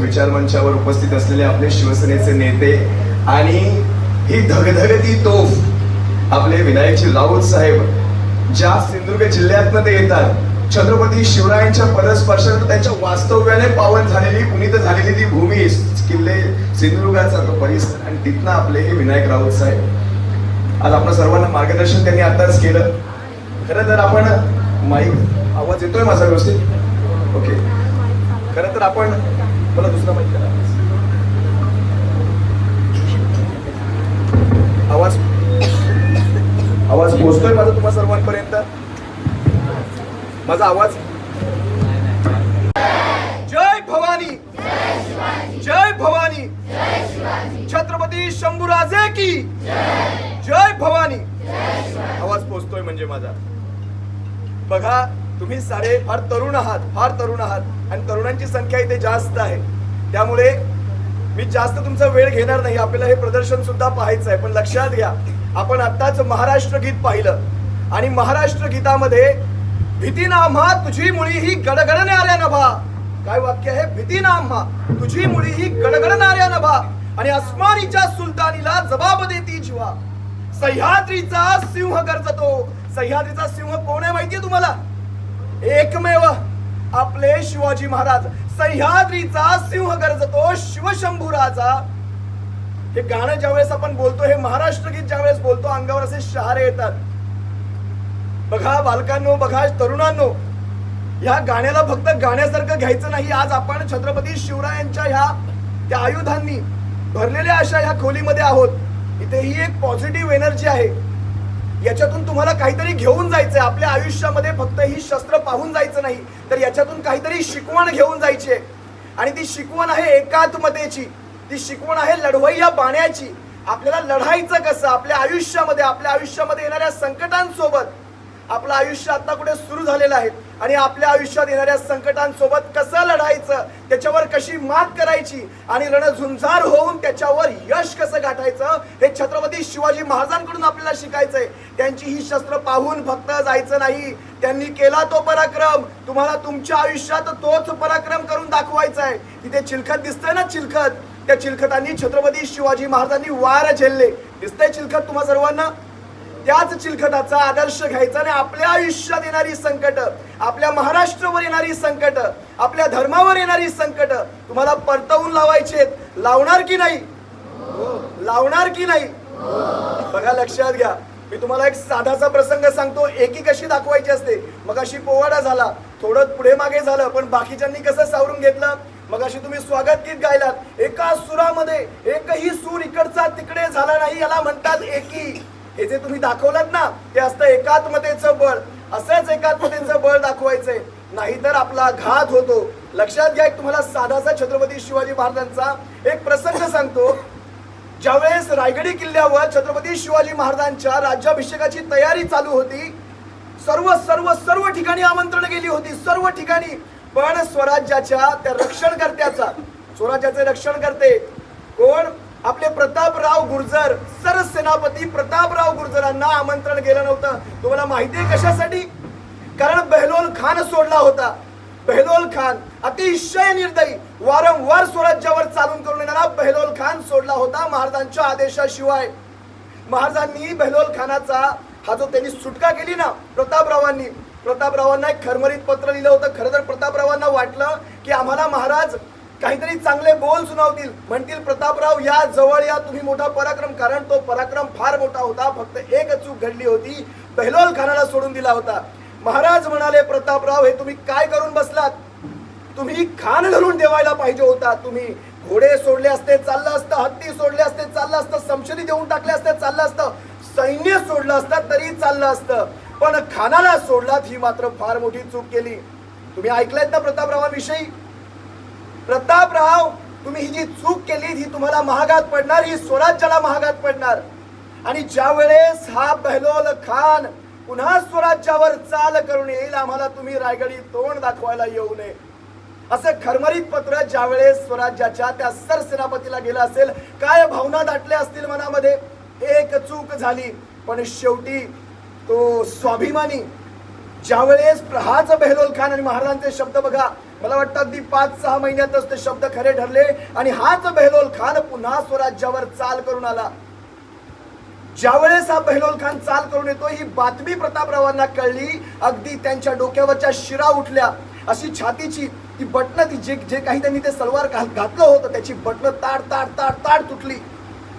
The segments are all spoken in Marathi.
विचार मंचावर उपस्थित असलेले आपले शिवसेनेचे नेते आणि ही धगधगती तोफ आपले विनायकजी राऊत साहेब ज्या सिंधुदुर्ग जिल्ह्यातनं ते येतात. छत्रपती शिवरायांच्या पदस्पर्शानं त्यांच्या वास्तव्याने पावन झालेली पुनीत झालेली ती भूमी किल्ले सिंधुदुर्गाचा तो परिसर आणि तिथनं आपले हे विनायक राऊत साहेब. आज आपण सर्वांना मार्गदर्शन त्यांनी आताच केलं. खरं तर आपण माईक आवाज येतोय माझा व्यवस्थित? ओके. खरं तर आपण मला दुसरा माहिती करा. आवाज आवाज पोहोचतोय माझा तुम्हा सर्वांपर्यंत? माझा आवाज? म्हणजे माझा. बघा तुम्ही सारे फार तरुण आहात फार तरुण आहात. आणि तरुणांची संख्या इथे जास्त आहे. त्यामुळे मी जास्त तुमचा वेळ घेणार नाही. आपल्याला हे प्रदर्शन सुद्धा पाहायचं आहे पण लक्षात घ्या आपण आत्ताच महाराष्ट्र गीत पाहिलं. आणि महाराष्ट्र गीतामध्ये भीती नाम्हा तुझी मुळी ही गडगडणाऱ्या नभा. काय वाक्य आहे? भीती नाम्हा तुझी मुळी ही गडगडणाऱ्या नभा. आणि अस्मानीच्या सुलतानीला जबाब देती जीवा. सह्याद्रीचा सिंह गरजतो. सह्याद्रीचा सिंह कोण आहे माहितीये तुम्हाला? एकमेव आपले शिवाजी महाराज. सह्याद्रीचा सिंह गरजतो शिवशंभू राजा हे गाणं ज्यावेळेस आपण बोलतो हे महाराष्ट्र गीत ज्यावेळेस बोलतो अंगावर असे शहारे येतात. बघा बालकांनो बघा तरुणांनो ह्या गाण्याला फक्त गाण्यासारखं घ्यायचं नाही. आज आपण छत्रपती शिवरायांच्या ह्या त्या आयुधांनी भरलेल्या अशा ह्या खोलीमध्ये आहोत. इथे ही एक पॉझिटिव्ह एनर्जी आहे. याच्यातून तुम्हाला काहीतरी घेऊन जायचंय. आपल्या आयुष्यामध्ये फक्त ही शस्त्र पाहून जायचं नाही तर याच्यातून काहीतरी शिकवण घेऊन जायची. आहे आणि ती शिकवण आहे एकात्मतेची. ती शिकवण आहे लढवय्या बाण्याची आपल्याला लढायचं कसं? आपल्या आयुष्यामध्ये आपल्या आयुष्यामध्ये येणाऱ्या संकटांसोबत आपलं आयुष्य आता कुठे सुरू झालेलं आहे? आणि आपल्या आयुष्यात येणाऱ्या संकटांसोबत कसं लढायचं त्याच्यावर कशी मात करायची आणि रणझुंजार होऊन त्याच्यावर यश कसं गाठायचं हे छत्रपती शिवाजी महाराजांकडून आपल्याला शिकायचंय. त्यांची ही शस्त्र पाहून फक्त जायचं नाही. त्यांनी केला तो पराक्रम. तुम्हाला तुमच्या आयुष्यात तोच पराक्रम करून दाखवायचा आहे तिथे चिलखत दिसतंय ना चिलखत? त्या चिलखतांनी छत्रपती शिवाजी महाराजांनी वार झेलले. दिसतंय चिलखत तुम्हा सर्वांना? त्याच चिलखताचा आदर्श घ्यायचा आणि आपल्या आयुष्यात येणारी संकट आपल्या महाराष्ट्रावर येणारी संकट आपल्या धर्मावर येणारी संकट तुम्हाला परतवून लावायचे लावणार की नाही? लावणार की नाही? बघा लक्षात घ्या. मी तुम्हाला एक साधाचा प्रसंग सांगतो. एकी कशी दाखवायची असते? मग अशी पोवाडा झाला. थोडं पुढे मागे झालं पण बाकीच्यांनी कसं सावरून घेतलं? मग अशी तुम्ही स्वागत गीत गायलात. एका सुरामध्ये एकही सूर इकडचा तिकडे झाला नाही याला म्हणतात एकी. हे जे तुम्ही दाखवलात ना ते असतं एकात्मतेचं बळ. असंच एकात्मतेचं बळ दाखवायचंय. नाहीतर आपला घात होतो. लक्षात घ्या एक तुम्हाला साधासा छत्रपती शिवाजी महाराजांचा एक प्रसंग सांगतो. ज्यावेळेस रायगडी किल्ल्यावर छत्रपती शिवाजी महाराजांच्या राज्याभिषेकाची तयारी चालू होती सर्व सर्व सर्व ठिकाणी आमंत्रण गेली होती सर्व ठिकाणी. पण स्वराज्याच्या त्या रक्षणकर्त्याचा स्वराज्याचे रक्षण करते कोण? आपले प्रतापराव गुर्जर सरसेनापती प्रतापराव गुर्जरांना आमंत्रण गेलं नव्हतं. तुम्हाला माहिती आहे कशासाठी? कारण बेहलोल खान सोडला होता. बेहलोल खान अतिशय निर्दयी वारंवार स्वराज्यावर चालून करून येणारा बेहलोल खान सोडला होता महाराजांच्या आदेशाशिवाय. महाराजांनी बेहलोल खानाचा हा जो त्यांनी सुटका केली ना प्रतापरावांनी प्रतापरावांना एक खरमरीत पत्र लिहिलं होतं. खरं तर प्रतापरावांना वाटलं की आम्हाला महाराज काहीतरी चांगले बोल सुनावतील. म्हणतील प्रतापराव या जवळ या तुम्ही मोठा पराक्रम. कारण तो पराक्रम फार मोठा होता. फक्त एक चूक घडली होती. बेहलोल खानाला सोडून दिला होता. महाराज म्हणाले प्रतापराव हे तुम्ही काय करून बसलात? तुम्ही खान घालून ठेवायला पाहिजे होता. तुम्ही घोडे सोडले असते चाललं असतं हत्ती सोडले असते चाललं असतं समशरी देऊन टाकले असते चाललं असतं सैन्य सोडलं असतं तरी चाललं असतं. पण खानाला सोडलात ही मात्र फार मोठी चूक केली. तुम्ही ऐकलात ना प्रतापरावांविषयी? प्रतापराव तुम्ही ही जी चूक केली ही तुम्हाला महागात पडणार ही स्वराज्याला महागात पडणार. आणि ज्या वेळेस हा बहलोल खान पुन्हा स्वराज्यावर चाल करून येईल आम्हाला तुम्ही रायगडी तोंड दाखवायला येऊ नये. असं खरमरीत पत्र ज्यावेळेस स्वराज्याच्या त्या सरसेनापतीला गेलं असेल काय भावना दाटल्या असतील मनामध्ये? एक चूक झाली पण शेवटी तो स्वाभिमानी ज्यावेळेस हाच बेहलोल खान आणि महाराजांचे शब्द बघा मला वाटतं अगदी पाच सहा महिन्यातच ते शब्द खरे ठरले आणि हाच बेहलोल खान पुन्हा स्वराज्यावर चाल करून आला. ज्यावेळेस हा बेहलोल खान चाल करून येतो ही बातमी प्रतापरावांना कळली अगदी त्यांच्या डोक्यावरच्या शिरा उठल्या. अशी छातीची ती बटणं ती जे जे काही त्यांनी ते सलवार घातलं होतं त्याची बटणं ताड ताड ताड ताड तुटली.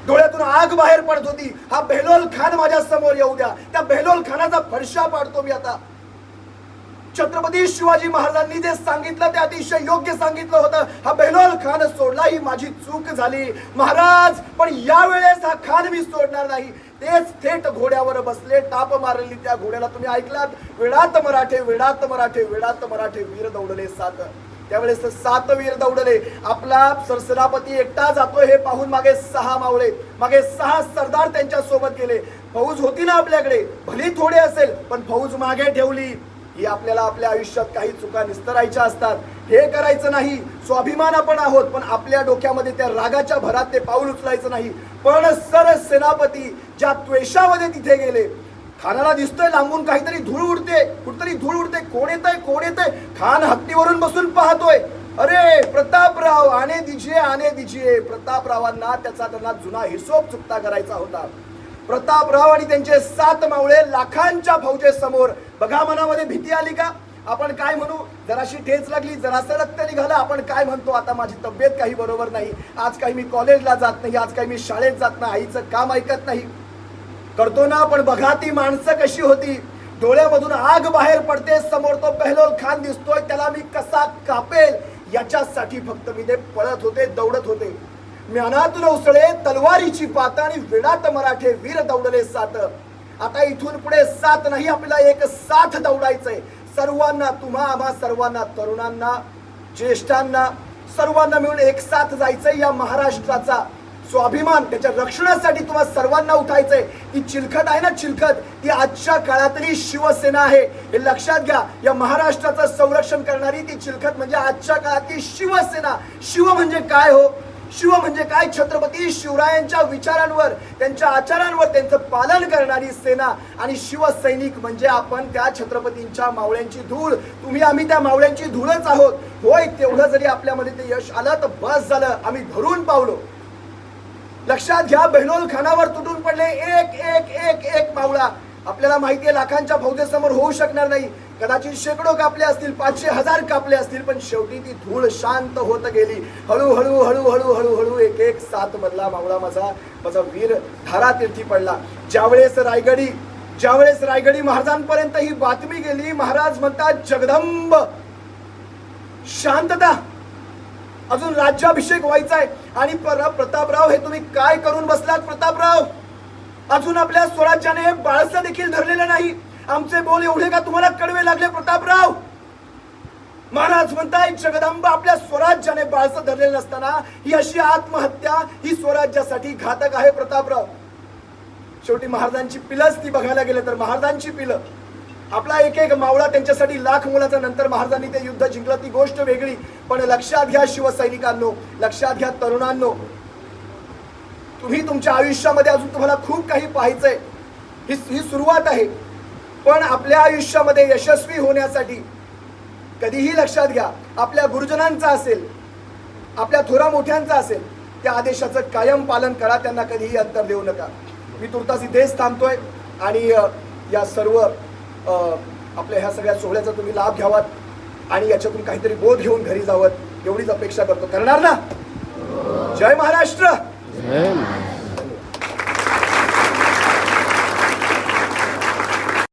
डोळ्यातून आग बाहेर पडत होती. हा बेहलोल खान माझ्यासमोर येऊ द्या. त्या बेहलोल खानाचा फडशा पाडतो मी आता. छत्रपती शिवाजी महाराजांनी जे सांगितलं ते अतिशय योग्य सांगितलं होतं. हा बेहलोल खान सोडला ही माझी चूक झाली. महाराज पण यावेळेस हा खान मी सोडणार नाही. तेच थेट घोड्यावर बसले टाप मारली त्या घोड्याला. तुम्ही ऐकलात? विडात मराठे विडात मराठे विडात मराठे वीर दौडले सात. त्यावेळेस सात वीर दौडले. आपला सरसेनापती एकटा जातोय हे पाहून मागे सहा मावळे मागे सहा सरदार त्यांच्यासोबत गेले. फौज होती ना आपल्याकडे? भली थोडे असेल पण फौज मागे ठेवली. ही आपल्याला आपल्या आयुष्यात काही चुका निस्तरायच्या असतात. हे करायचं नाही स्वाभिमान आपण आहोत पण आपल्या डोक्यामध्ये त्या रागाच्या भरात ते पाऊल उचलायचं नाही. पण सर सेनापती ज्या त्वेषामध्ये तिथे गेले खानाला दिसतोय लांबून काहीतरी धूळ उडते कुठतरी धूळ उडते कोण येतंय कोण येतंय? खान हत्तीवरून बसून पाहतोय. अरे प्रतापराव आणे दिजिये आणे दिजिये प्रतापरावांना त्याचा त्यांना जुना हिशोब चुकता करायचा होता. प्रतापराव आणि त्यांचे सात मावळे लाखांच्या फौजेसमोर बघा मनामध्ये भीती आली का? आपण काय म्हणू? जराशी ठेच लागली जरासं रक्त निघालं आपण काय म्हणतो? आता माझी तब्येत काही बरोबर नाही. आज काही मी कॉलेजला जात नाही आज काही मी शाळेत जात नाही आईचं काम ऐकत नाही. करतो ना पण बघा ती माणसं कशी होती. डोळ्यामधून आग बाहेर पडते समोर तो बेहलोल खान दिसतोय त्याला मी कसा कापेल? याच्यासाठी फक्त मी ते पळत होते दौडत होते. ज्ञानातून उसळे तलवारीची पात आणि विडात मराठे वीर दौडले सात. आता इथून पुढे सात नाही आपल्याला एक साथ दौडायचंय. सर्वांना तुम्हा आम्हा सर्वांना तरुणांना ज्येष्ठांना सर्वांना मिळून एक साथ जायचंय या महाराष्ट्राचा. स्वाभिमान त्याच्या रक्षणासाठी तुम्हाला सर्वांना उठायचंय. ती चिलखत आहे ना चिलखत? ती आजच्या काळातली शिवसेना आहे. हे लक्षात घ्या या महाराष्ट्राचं संरक्षण करणारी ती चिलखत म्हणजे आजच्या काळातली शिवसेना. शिव म्हणजे काय हो? शिव म्हणजे काय? छत्रपती शिवरायांच्या विचारांवर त्यांच्या आचारांवर त्यांचं पालन करणारी सेना आणि शिवसैनिक म्हणजे आपण त्या छत्रपतींच्या मावळ्यांची धूळ. तुम्ही आम्ही त्या मावळ्यांची धूळच आहोत. होय तेवढं जरी आपल्यामध्ये ते यश आलं तर बस झालं. आम्ही धरून पावलो. लक्षात घ्या बेहलोल खानावर तुटून पडले एक एक एक एक मावळा. आपल्याला माहिती आहे लाखांच्या फौजेसमोर होऊ शकणार नाही. कदाचित शेकडो कापले असतील पाचशे हजार कापले असतील पण शेवटी ती धूळ शांत होत गेली. हळूहळू हळूहळू हळूहळू एक एक सात मधला मावळा माझा माझा वीर धारा तीर्थी पडला. ज्यावेळेस रायगडी ज्यावेळेस रायगडी महाराजांपर्यंत ही बातमी गेली महाराज म्हणतात जगदंब शांतता अजून राज्याभिषेक व्हायचा आहे आणि पर- प्रतापराव हे तुम्ही काय करून बसलात प्रतापराव? अजून आपल्या स्वराज्याने बाळसं देखील धरलेलं नाही. आमचे बोल एवढे का तुम्हाला कडवे लागले प्रतापराव? महाराज म्हणताय जगदंब आपल्या स्वराज्याने बाळसं धरलेलं नसताना ही अशी आत्महत्या ही स्वराज्यासाठी घातक आहे प्रतापराव. शेवटी महाराजांची पिलंच ती बघायला गेलं तर महाराजांची पिलं. आपला एक एक मावळा त्यांच्यासाठी लाख मुलाचा नंतर महाराजांनी ते युद्ध जिंकलं ती गोष्ट वेगळी. पण लक्षात घ्या शिवसैनिकांनो लक्षात घ्या तरुणांनो. तुम्ही तुमच्या आयुष्यामध्ये अजून तुम्हाला खूप काही पाहायचंय. ही ही सुरुवात आहे. पण आपल्या आयुष्यामध्ये यशस्वी होण्यासाठी कधीही लक्षात घ्या आपल्या गुरुजनांचा असेल आपल्या थोरा मोठ्यांचा असेल त्या आदेशाचं कायम पालन करा त्यांना कधीही अंतर देऊ नका. मी तुर्तास इथेच थांबतोय आणि या सर्व आपल्या ह्या सगळ्या सोहळ्याचा तुम्ही लाभ घ्यावात आणि याच्यातून काहीतरी बोध घेऊन घरी जावत एवढीच अपेक्षा करतो. करणार ना? जय महाराष्ट्र! 哎